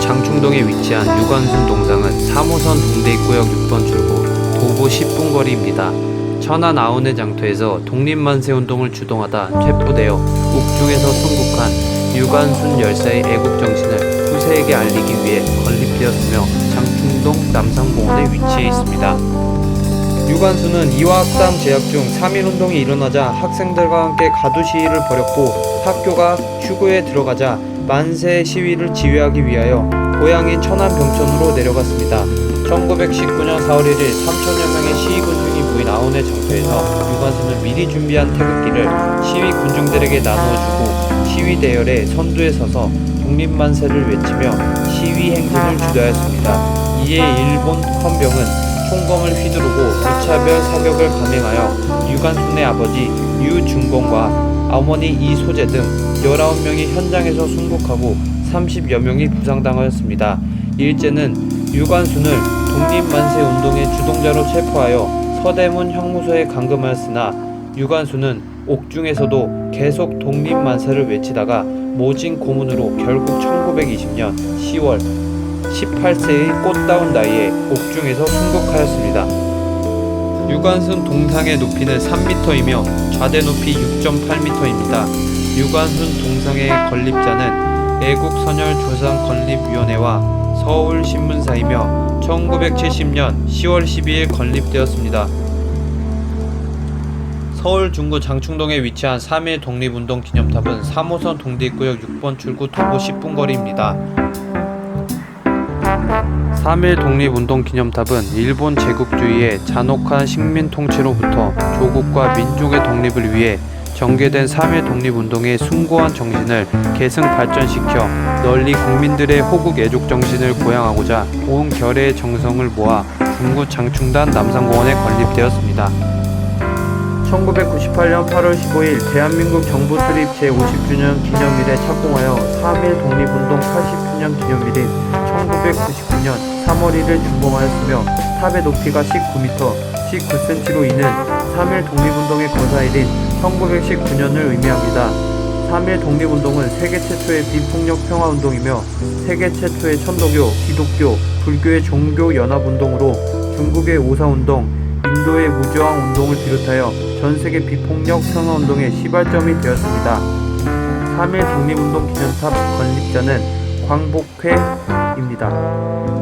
장충동에 위치한 유관순 동상은 3호선 동대입구역 6번 출구 도보 10분 거리입니다. 천안 아우네 장터에서 독립만세 운동을 주동하다 체포되어 옥중에서 순국한 유관순 열사의 애국 정신을 후세에게 알리기 위해 건립되었으며 장충동 남상공원에 위치해 있습니다. 유관순은 이화학당 재학 중 3.1운동이 일어나자 학생들과 함께 가두 시위를 벌였고 학교가 휴교에 들어가자 만세 시위를 지휘하기 위하여 고향인 천안 병천으로 내려갔습니다. 1919년 4월 1일 3천여 명의 시위 군중이 모인 아우네 장터에서 유관순은 미리 준비한 태극기를 시위 군중들에게 나누어주고 시위 대열에 선두에 서서 독립만세를 외치며 시위 행진을 주도하였습니다. 이에 일본 헌병은 총검을 휘두르고 무차별 사격을 감행하여 유관순의 아버지 유중공과 어머니 이소재 등 19명이 현장에서 순국하고 30여 명이 부상당하였습니다. 일제는 유관순을 독립만세 운동의 주동자로 체포하여 서대문 형무소에 감금하였으나 유관순은 옥중에서도 계속 독립만세를 외치다가 모진 고문으로 결국 1920년 10월 18세의 꽃다운 나이에 옥중에서 순국하였습니다. 유관순 동상의 높이는 3m이며 좌대 높이 6.8m입니다. 유관순 동상의 건립자는 애국선열조상건립위원회와 서울신문사이며 1970년 10월 12일 건립되었습니다. 서울 중구 장충동에 위치한 3.1 독립운동 기념탑은 3호선 동대입구역 6번 출구 도보 10분 거리입니다. 3.1 독립운동 기념탑은 일본 제국주의의 잔혹한 식민 통치로부터 조국과 민족의 독립을 위해 전개된 3.1 독립운동의 숭고한 정신을 계승 발전시켜 널리 국민들의 호국 애족 정신을 고양하고자 온 결의 정성을 모아 중구 장충단 남산공원에 건립되었습니다. 1998년 8월 15일 대한민국 정부 수립 제50주년 기념일에 착공하여 3.1 독립운동 80주년 기념일인 1999년 3월 1일 준공하였으며 탑의 높이가 19m, 19cm로 이는 3.1 독립운동의 거사일인 1919년을 의미합니다. 3.1 독립운동은 세계 최초의 비폭력 평화운동이며 세계 최초의 천도교, 기독교, 불교의 종교연합운동으로 중국의 오사운동, 인도의 무저항 운동을 비롯하여 전 세계 비폭력 평화운동의 시발점이 되었습니다. 3.1 독립운동 기념탑 건립자는 광복회입니다.